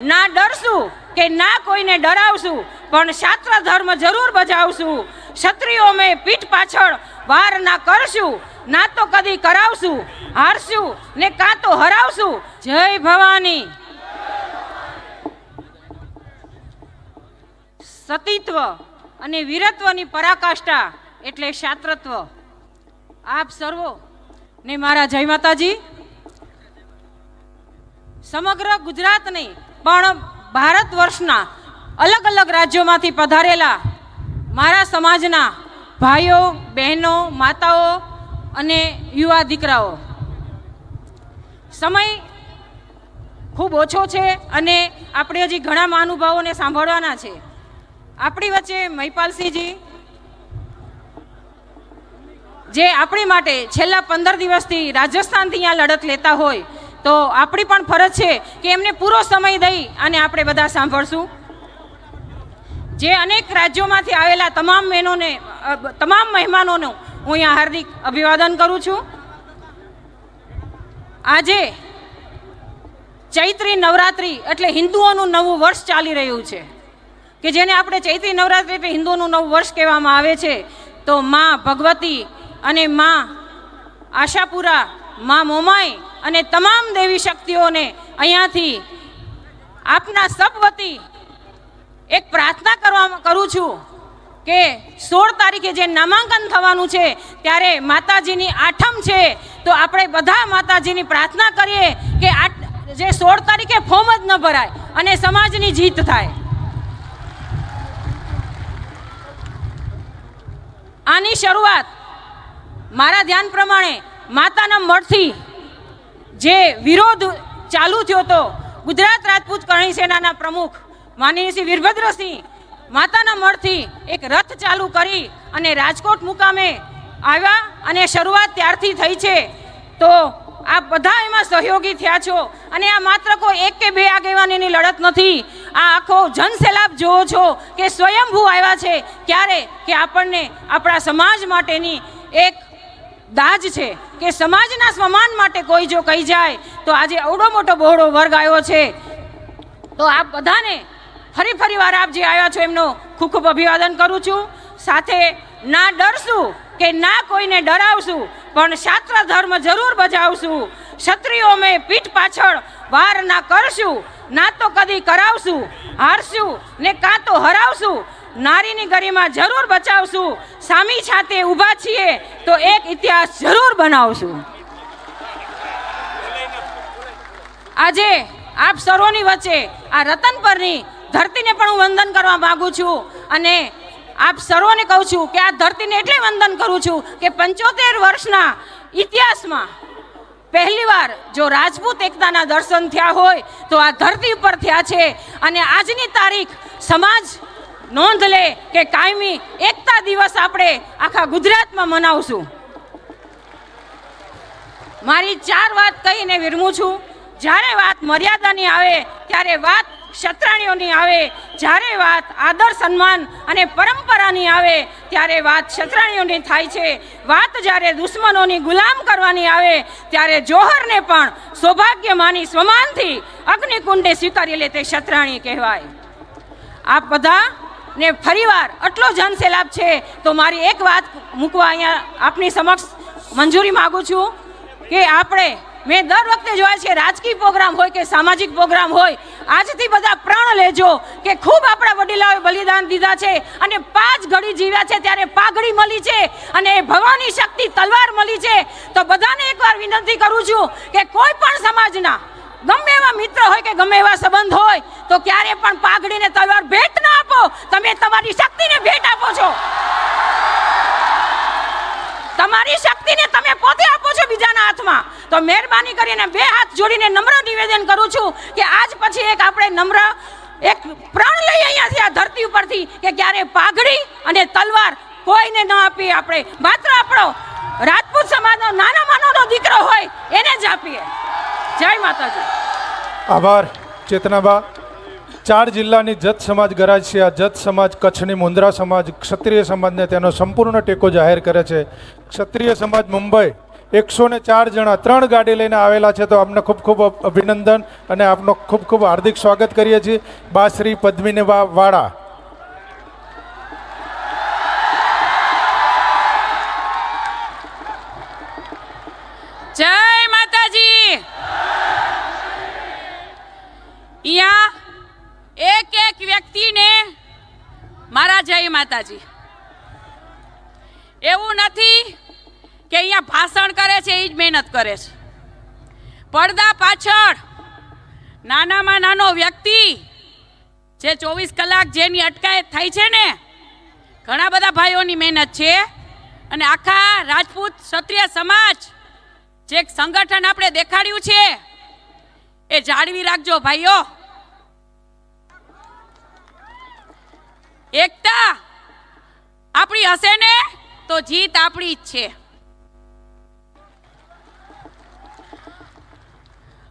ના ડરશું કે ના કોઈને ડરાવશું, પણ શાસ્ત્ર ધર્મ જરૂર બજાવશું. ક્ષત્રિયો મેં પીઠ પાછળ વાર ના કરશું, ના તો કદી કરાવશું, હારશું ને કાં તો હરાવશું. જય ભવાની. સતીત્વ અને વીરત્વની પરાકાષ્ઠા એટલે શાસ્ત્રત્વ આપ સર્વો. ને મારા જય માતાજી. સમગ્ર ગુજરાત નહીં પણ ભારત વર્ષના અલગ અલગ રાજ્યોમાંથી પધારેલા મારા સમાજના ભાઈઓ, બહેનો, માતાઓ અને યુવા દીકરાઓ. સમય ખૂબ ઓછો છે અને આપણે હજી ઘણા મહાનુભાવોને સાંભળવાના છે. આપણી વચ્ચે મહિપાલસિંહજી, જે આપણી માટે છેલ્લા પંદર દિવસથી રાજસ્થાનથી અહીંયા લડત લેતા હોય તો આપણી પણ ફરજ છે કે એમને પૂરો સમય દઈ અને આપણે બધા સાંભળશું. જે અનેક રાજ્યોમાંથી આવેલા તમામ બહેનોને તમામ મહેમાનોનું હું અહીંયા હાર્દિક અભિવાદન કરું છું. આજે ચૈત્રી નવરાત્રિ એટલે હિન્દુઓનું નવું વર્ષ ચાલી રહ્યું છે. કે જેને આપણે ચૈત્રી નવરાત્રિ એટલે હિન્દુઓનું નવું વર્ષ કહેવામાં આવે છે, તો માં ભગવતી અને માં આશાપુરા માં મોમાઈ અને તમામ દેવી શક્તિઓને અહીંયાથી આપના સબ વતી એક પ્રાર્થના કરવા કરું છું કે સોળ તારીખે જે નામાંકન થવાનું છે, ત્યારે માતાજીની આઠમ છે, તો આપણે બધા માતાજીની પ્રાર્થના કરીએ કે આ જે સોળ તારીખે ફોર્મ જ ન ભરાય અને સમાજની જીત થાય. આની શરૂઆત મારા ધ્યાન પ્રમાણે માતાના મઠથી જે વિરોધ ચાલુ થયો હતો, ગુજરાત રાજપૂત કરણી સેનાના પ્રમુખ માનનીય શ્રી વીરભદ્રસિંહ માતાના મઠથી એક રથ ચાલુ કરી અને રાજકોટ મુકામે આવ્યા અને શરૂઆત ત્યારથી થઈ છે. તો આ બધા એમાં સહયોગી થયા છો અને આ માત્ર કોઈ એક કે બે આગેવાનીની લડત નથી. આ આખો જનસેલાબ જોવો છો કે સ્વયંભૂ આવ્યા છે ક્યારે? કે આપણને આપણા સમાજ માટેની એક દાજ છે કે સમાજના સ્વમાન માટે કોઈ જો કહી જાય તો આજે અવડો મોટો બહોળો વર્ગ આવ્યો છે. તો આપ બધાને ફરી ફરી વાર આપ જે આવ્યા છો એમનો ખૂબ ખૂબ અભિવાદન કરું છું. સાથે ના ડરશું કે ના કોઈને ડરાવશું, પણ શાસ્ત્ર ધર્મ જરૂર બજાવશું. ક્ષત્રિયો મેં પીઠ પાછળ વાર ના કરશું, ના તો કદી કરાવશું, હારશું ને કાં તો હરાવશું. નારીની ગરિમા જરૂર બચાવશું સામી છાતે ઊભા છીએ તો એક ઇતિહાસ જરૂર બનાવશું. આજે આપ સર્વોની વચ્ચે આ રતન પરની ધરતીને પણ હું વંદન કરવા માંગુ છું અને આપ સર્વોને કહું છું કે આ ધરતીને એટલે વંદન કરું છું કે પંચોતેર વર્ષના ઇતિહાસમાં પહેલીવાર જો રાજપૂત એકતાના દર્શન થયા હોય તો આ ધરતી ઉપર થયા છે અને આજની તારીખ સમાજ નોંધ લે કે કાયમી એકતા દિવસ આપણે આખા ગુજરાતમાં મનાવશું. મારી ચાર વાત કહીને વિરમું છું. જ્યારે વાત મર્યાદાની આવે, ત્યારે વાત ક્ષત્રાણીઓની આવે. જ્યારે વાત આદર સન્માન અને પરંપરાની આવે, ત્યારે વાત ક્ષત્રાણીઓની થાય છે. વાત જ્યારે દુશ્મનોની ગુલામ કરવાની આવે, ત્યારે જોહરને પણ સૌભાગ્ય માની સ્વમાનથી અગ્નિકુંડે સ્વીકારી લે તે ક્ષત્રાણી કહેવાય. આપ બધા ને ફરીવાર આટલો જનસેલાબ છે, તો મારી એક વાત મૂકવા અહીંયા આપની સમક્ષ મંજૂરી માગું છું કે આપણે, મેં દર વખતે જોયા છે, રાજકીય પ્રોગ્રામ હોય કે સામાજિક પ્રોગ્રામ હોય, આજથી બધા પ્રણ લેજો કે ખૂબ આપણા વડીલાઓએ બલિદાન દીધા છે અને પાંચ ઘડી જીવ્યા છે ત્યારે પાઘડી મળી છે અને ભવાની શક્તિ તલવાર મળી છે. તો બધાને એકવાર વિનંતી કરું છું કે કોઈ પણ સમાજના, ગમે એવા મિત્ર હોય કે ગમે એવા સંબંધ હોય, તો ક્યારે પણ પાઘડીને તલવાર ભેટ ના આપો, તમે તમારી શક્તિને ભેટ આપો છો. તમારી શક્તિને તમે પોતે આપો છો બીજાના હાથમાં. તો મહેરબાની કરીને બે હાથ જોડીને નમ્ર નિવેદન કરું છું કે આજ પછી એક આપણે નમ્ર, એક પ્રણ લઈ અહીંયાથી આ ધરતી ઉપરથી કે ક્યારે પાઘડી અને તલવાર કોઈને ન આપીએ આપણે. માત્ર આપણો રાજપૂત સમાજનો નાના માનવનો દીકરો હોય એને જ આપીએ. જય માતાજી. આભાર, ચેતનાબા. ચાર જિલ્લાની જત સમાજ ગરાજ છે. આ જત સમાજ કચ્છની મુંદ્રા સમાજ, ક્ષત્રિય સમાજને તેનો સંપૂર્ણ ટેકો જાહેર કરે છે. ક્ષત્રિય સમાજ મુંબઈ, એકસો ને ચાર જણા, ત્રણ ગાડી લઈને આવેલા છે. તો આપને ખૂબ ખૂબ અભિનંદન અને આપનો ખૂબ ખૂબ હાર્દિક સ્વાગત કરીએ છીએ. બાશ્રી પદ્મિની વાળા જય માતાજી અહીંયા એક એક વ્યક્તિને મારા જય માતાજી. એવું નથી કે અહીંયા ભાષણ કરે છે એ જ મહેનત કરે છે. પડદા પાછળ નાનામાં નાનો વ્યક્તિ જે ચોવીસ કલાક જેની અટકાયત થાય છે ને, ઘણા બધા ભાઈઓની મહેનત છે અને આખા રાજપૂત ક્ષત્રિય સમાજ જે સંગઠન આપણે દેખાડ્યું છે, એ જાળવી રાખજો ભાઈઓ. એકતા આપણી હશે ને, તો જીત આપણી જ છે.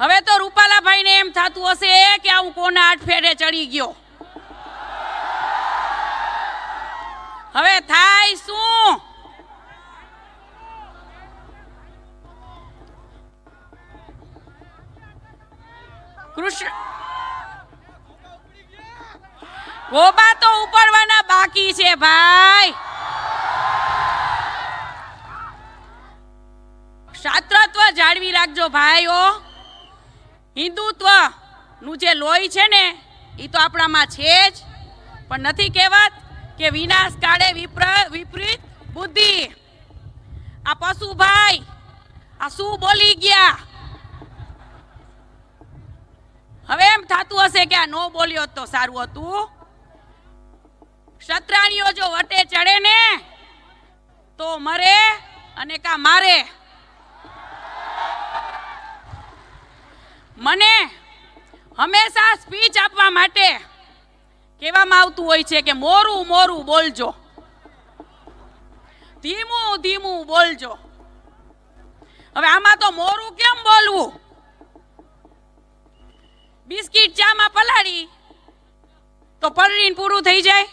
હવે તો રૂપાલાભાઈને એમ થતું હશે કે આ હું કોના આઠ ફેરે ચડી ગયો. હવે થાય શું? કૃષ્ણ ગોબા તો ઉપડવાના બાકી છે ભાઈ. શાસ્ત્રત્વ જાળવી રાખજો ભાઈઓ. હિન્દુત્વનું જે લોહી છે ને, એ તો આપણામાં છે જ. પણ નથી કહેવત કે વિનાશ કાળે વિપ્ર, વિપરીત બુદ્ધિ. આ પશુ ભાઈ, આ શું બોલી ગયા? હવે એમ થતું હશે કે આ નો બોલ્યો તો સારું હતું. શત્રાણીઓ જો વટે ચડે ને, તો મરે અને કા મારે? મને હંમેશા સ્પીચ આપવા માટે કહેવામાં આવતું હોય છે કે મોરું મોરું બોલજો. ધીમું ધીમું બોલજો. હવે આમાં તો મોરું કેમ બોલવું? બિસ્કિટ ચામાં પલાળી, તો પલળીને પૂરું થઈ જાય.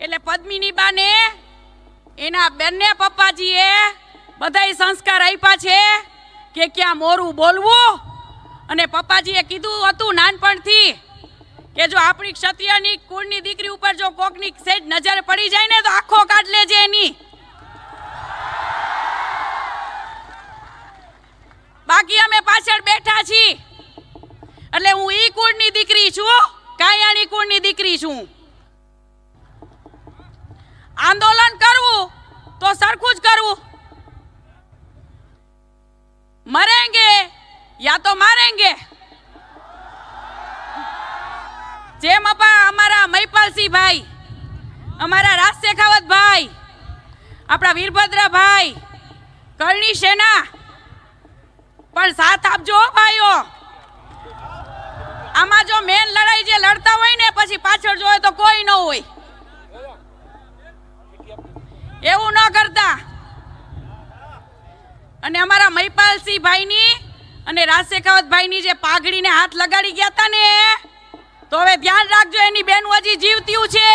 એટલે પદ્મિની બાને એના બંને પપ્પાજીએ બધાય સંસ્કાર આપ્યા છે કે ક્યાં મોરું બોલવું. અને પપ્પાજીએ કીધું હતું નાનપણથી કે જો આપણી ક્ષત્રિયની કુળની દીકરી ઉપર જો કોકની સેજ નજર પડી જાય ને તો આખો કાઢ લેજે એની. બાકી અમે પાછળ બેઠા છીએ. એટલે હું ઈ કુળની દીકરી છું કાયાણી કુળની દીકરી છું. તો મારેંગે. જેમ અમારા મહિપાલસિંહ ભાઈ અમારા રાજ શેખાવત ભાઈ, આપણા વીરભદ્ર ભાઈ કરણી સેના, પણ સાથ આપજો ભાઈઓ. આમાં જો મેન લડાઈ જે લડતા હોય ને, પછી પાછળ જોઈએ તો કોઈ ન હોય. એવું ન કરતા. અને અમારા મહિપાલસિંહ ભાઈની અને રાજ શેખાવત ભાઈની જે પાઘડીને હાથ લગાડી ગયા હતા ને, તો હવે ધ્યાન રાખજો, એની બેન હજી જીવતીયું છે.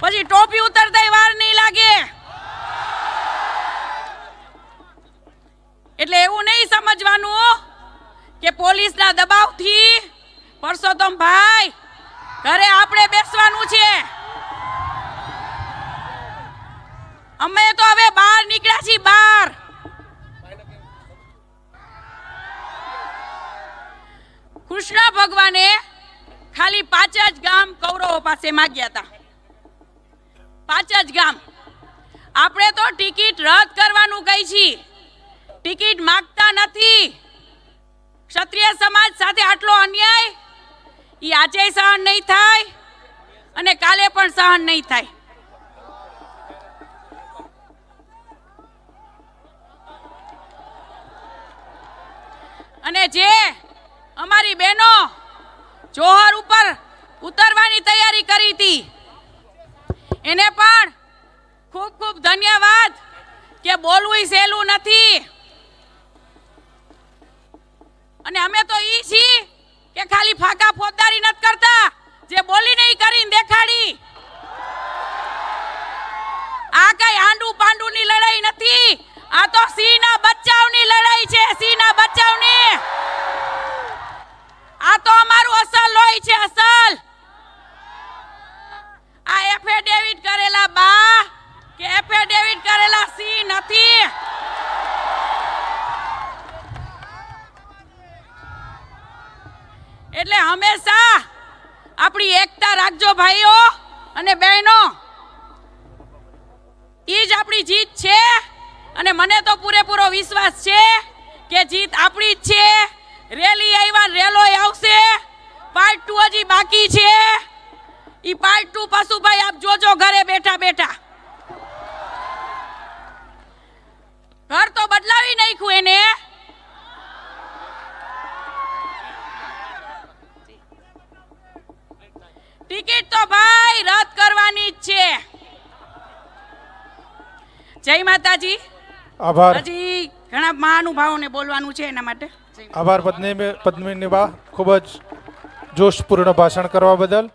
પછી ટોપી ઉતરતા વાર નહીં લાગે. એટલે એવું નહીં સમજવાનું કે પોલીસના દબાવથી પરસોત્તમ ભાઈ, ઘરે આપણે બેસવાનું છે. અમે તો હવે બહાર કૃષ્ણ ભગવાને ખાલી પાંચ જ ગામ કૌરવો પાસે માગ્યા હતા. પાંચ જ ગામ. આપણે તો ટિકિટ રદ કરવાનું કહી છીએ ટિકિટ માંગતા નથી. ક્ષત્રિય સમાજ સાથે આટલો અન્યાય? એ આજે સહન નહીં થાય અને કાલે પણ સહન નહીં થાય. અમારી બહેનો, જોહર ઉપર ઉતરવાની તૈયારી કરી હતી. એને પણ ખૂબ ખૂબ ધન્યવાદ કે બોલવું સહેલું નથી. અને અમે તો ઈ છીએ કે ખાલી ફાકા ફોજદારી નથી કરતા, જે બોલીને ઈ કરીને દેખાડી. આ કઈ આંડુ પાંડુની લડાઈ નથી, આ તો સિંહ ના બચ્ચાઓની લડાઈ છે સિંહ ના બચ્ચાઓની. આ તો અમારું અસલ લોહી છે, અસલ. આ એફિડેવિટ કરેલા બા, કે એફિડેવિટ કરેલા સિંહ નથી. એટલે હંમેશા આપણી એકતા રાખજો ભાઈઓ અને બહેનો. ઈ જ આપણી જીત છે અને મને તો પૂરેપૂરો વિશ્વાસ છે કે જીત આપણી જ છે. રેલી આવ્યા રેલો આવશે. પાર્ટ ટુ હજી બાકી છે. એ પાર્ટ ટુ પશુભાઈ આપ જોજો ઘરે બેઠા બેઠા. ઘર તો બદલાવી નાખ્યું એને. ટિકિટ તો ભાઈ રદ કરવાની જ છે. જય માતાજી. આભાર. હજી ઘણા મહાનુભાવોને બોલવાનું છે એના માટે. આભાર પત્ની બા ખૂબ જ જોશપૂર્ણ ભાષણ કરવા બદલ.